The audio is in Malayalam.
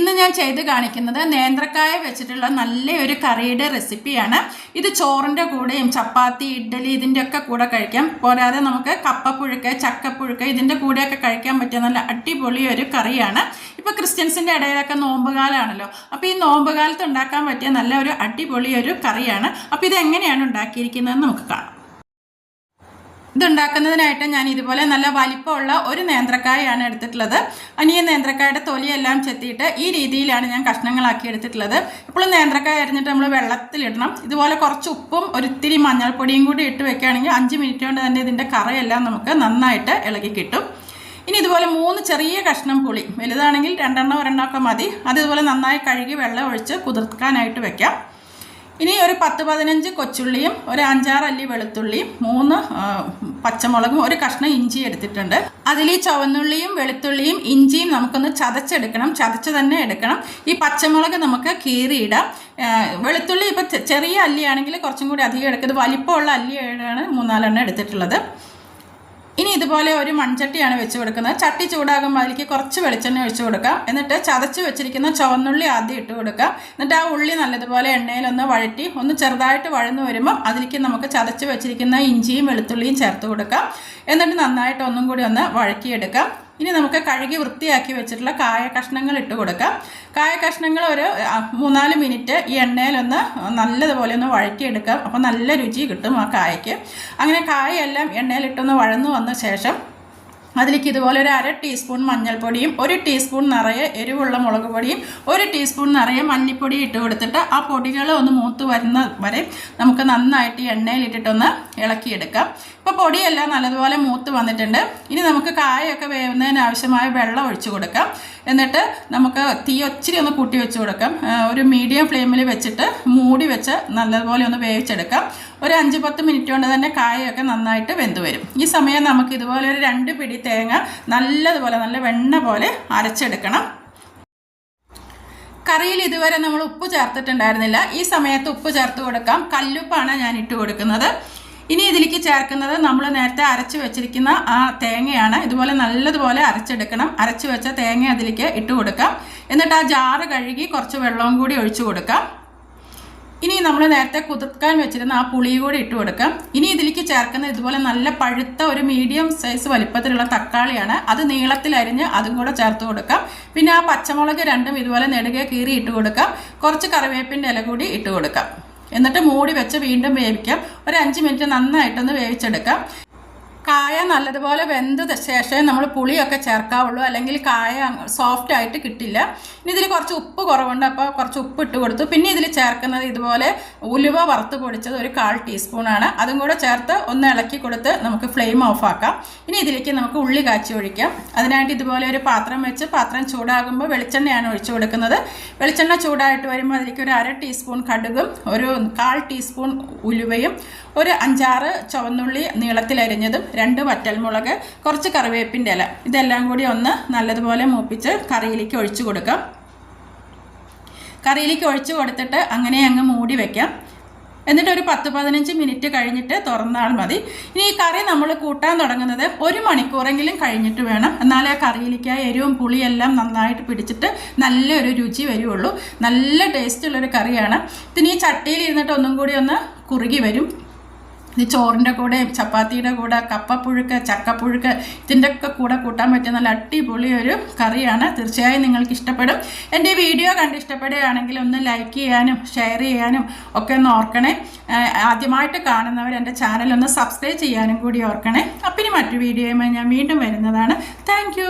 ഇന്ന് ഞാൻ ചെയ്ത് കാണിക്കുന്നത് നേന്ത്രക്കായ വെച്ചിട്ടുള്ള നല്ലൊരു കറിയുടെ റെസിപ്പിയാണ്. ഇത് ചോറിന്റെ കൂടെയും ചപ്പാത്തി ഇഡ്ഡലി ഇതിന്റെ ഒക്കെ കൂടെ കഴിക്കാം. പോരാതെ നമുക്ക് കപ്പപ്പുഴുക്ക് ചക്കപ്പുഴുക്ക് ഇതിന്റെ കൂടെയൊക്കെ കഴിക്കാൻ പറ്റിയ നല്ല അടിപൊളി ഒരു കറിയാണ്. ഇപ്പോൾ ക്രിസ്ത്യൻസിന്റെ ഇടയിലൊക്കെ നോമ്പുകാലാണല്ലോ. അപ്പോൾ ഈ നോമ്പുകാലത്ത് ഉണ്ടാക്കാൻ പറ്റിയ നല്ല ഒരു അടിപൊളി ഒരു കറിയാണ്. അപ്പോൾ ഇത് എങ്ങനെയാണ് ഉണ്ടാക്കിയിരിക്കുന്നതെന്ന് നമുക്ക് കാണാം. ഇതുണ്ടാക്കുന്നതിനായിട്ട് ഞാൻ ഇതുപോലെ നല്ല വലിപ്പമുള്ള ഒരു നേന്ത്രക്കായാണ് എടുത്തിട്ടുള്ളത്. അനി ഈ നേന്ത്രക്കായുടെ തൊലിയെല്ലാം ചെത്തിയിട്ട് ഈ രീതിയിലാണ് ഞാൻ കഷ്ണങ്ങളാക്കി എടുത്തിട്ടുള്ളത്. ഇപ്പോൾ നേന്ത്രക്കായ അരിഞ്ഞിട്ട് നമ്മൾ വെള്ളത്തിലിടണം. ഇതുപോലെ കുറച്ച് ഉപ്പും ഒരിത്തിരി മഞ്ഞൾപ്പൊടിയും കൂടി ഇട്ട് വെക്കുകയാണെങ്കിൽ അഞ്ച് മിനിറ്റ് കൊണ്ട് തന്നെ ഇതിന്റെ കറയെല്ലാം നമുക്ക് നന്നായിട്ട് ഇളകി കിട്ടും. ഇനി ഇതുപോലെ മൂന്ന് ചെറിയ കഷ്ണം പുളി. വലുതാണെങ്കിൽ രണ്ടെണ്ണം ഒരെണ്ണമൊക്കെ മതി. അത് ഇതുപോലെ നന്നായി കഴുകി വെള്ളം ഒഴിച്ച് കുതിർക്കാനായിട്ട് വെക്കാം. ഇനി ഒരു പത്ത് പതിനഞ്ച് കൊച്ചുള്ളിയും ഒരു അഞ്ചാറ് അല്ലി വെളുത്തുള്ളിയും മൂന്ന് പച്ചമുളകും ഒരു കഷ്ണം ഇഞ്ചി എടുത്തിട്ടുണ്ട്. അതിൽ ഈ ചുവന്നുള്ളിയും വെളുത്തുള്ളിയും ഇഞ്ചിയും നമുക്കൊന്ന് ചതച്ചെടുക്കണം. ചതച്ച് തന്നെ എടുക്കണം. ഈ പച്ചമുളക് നമുക്ക് കീറിയിടാം. വെളുത്തുള്ളി ഇപ്പം ചെറിയ അല്ലിയാണെങ്കിൽ കുറച്ചും കൂടി അധികം എടുക്കുന്നത് വലിപ്പമുള്ള അല്ലിയാണ് മൂന്നാലെണ്ണം എടുത്തിട്ടുള്ളത്. ഇനി ഇതുപോലെ ഒരു മൺചട്ടിയാണ് വെച്ച് കൊടുക്കുന്നത്. ചട്ടി ചൂടാകുമ്പോൾ അതിലേക്ക് കുറച്ച് വെളിച്ചെണ്ണ ഒഴിച്ച് കൊടുക്കാം. എന്നിട്ട് ചതച്ച് വെച്ചിരിക്കുന്ന ചുവന്നുള്ളി ആദ്യം ഇട്ട് കൊടുക്കാം. എന്നിട്ട് ആ ഉള്ളി നല്ലതുപോലെ എണ്ണയിലൊന്ന് വഴറ്റി ഒന്ന് ചെറുതായിട്ട് വഴന്നു വരുമ്പോൾ അതിലേക്ക് നമുക്ക് ചതച്ച് വെച്ചിരിക്കുന്ന ഇഞ്ചിയും വെളുത്തുള്ളിയും ചേർത്ത് കൊടുക്കാം. എന്നിട്ട് നന്നായിട്ട് ഒന്നും കൂടി ഒന്ന് വഴക്കിയെടുക്കാം ഇനി നമുക്ക് കഴുകി വൃത്തിയാക്കി വെച്ചിട്ടുള്ള കായ കഷ്ണങ്ങൾ ഇട്ട് കൊടുക്കാം. കായ കഷ്ണങ്ങൾ ഒരു മൂന്നാൽ മിനിറ്റ് ഈ എണ്ണയിലൊന്ന് നല്ലതുപോലെ ഒന്ന് വഴറ്റിയെടുക്കാം. അപ്പോൾ നല്ല രുചി കിട്ടും ആ കായയ്ക്ക്. അങ്ങനെ കായയെല്ലാം എണ്ണയിലിട്ടൊന്ന് വഴന്നു വന്ന ശേഷം അതിലേക്ക് ഇതുപോലെ ഒരു അര ടീസ്പൂൺ മഞ്ഞൾപ്പൊടിയും ഒരു ടീസ്പൂൺ നിറയെ എരിവുള്ള മുളക് പൊടിയും ഒരു ടീസ്പൂൺ നിറയെ മല്ലിപ്പൊടി ഇട്ട് കൊടുത്തിട്ട് ആ പൊടികൾ ഒന്ന് മൂത്ത് വരുന്ന വരെ നമുക്ക് നന്നായിട്ട് എണ്ണയിലിട്ടിട്ടൊന്ന് ഇളക്കിയെടുക്കാം. ഇപ്പോൾ പൊടിയെല്ലാം നല്ലതുപോലെ മൂത്ത് വന്നിട്ടുണ്ട്. ഇനി നമുക്ക് കായൊക്കെ വേവുന്നതിന് ആവശ്യമായ വെള്ളം ഒഴിച്ചു കൊടുക്കാം. എന്നിട്ട് നമുക്ക് തീ ഒച്ചിരി ഒന്ന് കൂട്ടി വെച്ച് കൊടുക്കാം. ഒരു മീഡിയം ഫ്ലെയിമിൽ വെച്ചിട്ട് മൂടി വെച്ച് നല്ലതുപോലെ ഒന്ന് വേവിച്ചെടുക്കാം. ഒരു അഞ്ച് പത്ത് മിനിറ്റ് കൊണ്ട് തന്നെ കായൊക്കെ നന്നായിട്ട് വെന്ത് വരും. ഈ സമയം നമുക്ക് ഇതുപോലെ ഒരു രണ്ട് പിടി തേങ്ങ നല്ലതുപോലെ നല്ല വെണ്ണ പോലെ അരച്ചെടുക്കണം. കറിയിൽ ഇതുവരെ നമ്മൾ ഉപ്പ് ചേർത്തിട്ടുണ്ടായിരുന്നില്ല. ഈ സമയത്ത് ഉപ്പ് ചേർത്ത് കൊടുക്കാം. കല്ലുപ്പാണ് ഞാൻ ഇട്ട് കൊടുക്കുന്നത്. ഇനി ഇതിലേക്ക് ചേർക്കുന്നത് നമ്മൾ നേരത്തെ അരച്ച് വെച്ചിരിക്കുന്ന ആ തേങ്ങയാണ്. ഇതുപോലെ നല്ലതുപോലെ അരച്ചെടുക്കണം. അരച്ച് വെച്ച തേങ്ങ അതിലേക്ക് ഇട്ട് കൊടുക്കാം. എന്നിട്ട് ആ ജാറ് കഴുകി കുറച്ച് വെള്ളവും കൂടി ഒഴിച്ചു കൊടുക്കാം. ഇനി നമ്മൾ നേരത്തെ കുതിർക്കാൻ വെച്ചിരുന്ന ആ പുളി കൂടി ഇട്ട് കൊടുക്കാം. ഇനി ഇതിലേക്ക് ചേർക്കുന്ന ഇതുപോലെ നല്ല പഴുത്ത ഒരു മീഡിയം സൈസ് വലിപ്പത്തിലുള്ള തക്കാളിയാണ്. അത് നീളത്തിൽ അരിഞ്ഞ് അതും കൂടെ ചേർത്ത് കൊടുക്കാം. പിന്നെ ആ പച്ചമുളക് രണ്ടും ഇതുപോലെ നെടുകെ കീറി ഇട്ട് കൊടുക്കാം. കുറച്ച് കറിവേപ്പിന്റെ ഇല കൂടി ഇട്ട് കൊടുക്കാം. എന്നിട്ട് മൂടി വെച്ച് വീണ്ടും വേവിക്കാം. ഒരു അഞ്ച് മിനിറ്റ് നന്നായിട്ടൊന്ന് വേവിച്ചെടുക്കാം. കായ നല്ലതുപോലെ വെന്ത ശേഷമേ നമ്മൾ പുളിയൊക്കെ ചേർക്കാവുള്ളൂ. അല്ലെങ്കിൽ കായ സോഫ്റ്റ് ആയിട്ട് കിട്ടില്ല. ഇനി ഇതിൽ കുറച്ച് ഉപ്പ് കുറവുണ്ട്. അപ്പോൾ കുറച്ച് ഉപ്പ് ഇട്ട് കൊടുത്തു. പിന്നെ ഇതിൽ ചേർക്കുന്നത് ഇതുപോലെ ഉലുവ വറുത്ത് പൊടിച്ചത് ഒരു കാൽ ടീസ്പൂണാണ് അതും കൂടെ ചേർത്ത് ഒന്ന് ഇളക്കി കൊടുത്ത് നമുക്ക് ഫ്ലെയിം ഓഫ് ആക്കാം. ഇനി ഇതിലേക്ക് നമുക്ക് ഉള്ളി കാച്ചി ഒഴിക്കാം. അതിനായിട്ട് ഇതുപോലെ ഒരു പാത്രം വെച്ച് പാത്രം ചൂടാകുമ്പോൾ വെളിച്ചെണ്ണയാണ് ഒഴിച്ചു കൊടുക്കുന്നത്. വെളിച്ചെണ്ണ ചൂടായിട്ട് വരുമ്പോൾ അതിലേക്ക് ഒരു അര ടീസ്പൂൺ കടുകും ഒരു കാൽ ടീസ്പൂൺ ഉലുവയും ഒരു അഞ്ചാറ് ചുവന്നുള്ളി നീളത്തിലരിഞ്ഞതും രണ്ട് വറ്റൽമുളക് കുറച്ച് കറിവേപ്പിന്റെ ഇല. ഇതെല്ലാം കൂടി ഒന്ന് നല്ലതുപോലെ മൂപ്പിച്ച് കറിയിലേക്ക് ഒഴിച്ചു കൊടുക്കാം. കറിയിലേക്ക് ഒഴിച്ചു കൊടുത്തിട്ട് അങ്ങനെ അങ്ങ് മൂടി വെക്കാം. എന്നിട്ട് ഒരു പത്ത് പതിനഞ്ച് മിനിറ്റ് കഴിഞ്ഞിട്ട് തുറന്നാൽ മതി. ഇനി ഈ കറി നമ്മൾ കൂട്ടാൻ തുടങ്ങുന്നത് ഒരു മണിക്കൂറെങ്കിലും കഴിഞ്ഞിട്ട് വേണം. എന്നാലേ ആ കറിയിലേക്ക് ആ എരിവും പുളിയെല്ലാം നന്നായിട്ട് പിടിച്ചിട്ട് നല്ലൊരു രുചി വരുള്ളൂ നല്ല ടേസ്റ്റുള്ളൊരു കറിയാണ്. ഇതിന് ഈ ചട്ടിയിൽ ഇരുന്നിട്ട് ഒന്നും കൂടി ഒന്ന് കുറുകി വരും. ഇത് ചോറിന്റെ കൂടെ ചപ്പാത്തിയുടെ കൂടെ കപ്പപ്പുഴുക്ക് ചക്കപ്പുഴുക്ക് ഇതിന്റെ ഒക്കെ കൂടെ കൂട്ടാൻ പറ്റിയ നല്ല അടിപൊളി ഒരു കറിയാണ്. തീർച്ചയായും നിങ്ങൾക്ക് ഇഷ്ടപ്പെടും. എന്റെ വീഡിയോ കണ്ട് ഇഷ്ടപ്പെടുകയാണെങ്കിൽ ഒന്ന് ലൈക്ക് ചെയ്യാനും ഷെയർ ചെയ്യാനും ഒക്കെ ഒന്ന് ഓർക്കണേ. ആദ്യമായിട്ട് കാണുന്നവർ എന്റെ ചാനൽ ഒന്ന് സബ്സ്ക്രൈബ് ചെയ്യാനും കൂടി ഓർക്കണേ. അപ്പം ഇനി മറ്റു വീഡിയോയുമായി ഞാൻ വീണ്ടും വരുന്നതാണ്. താങ്ക്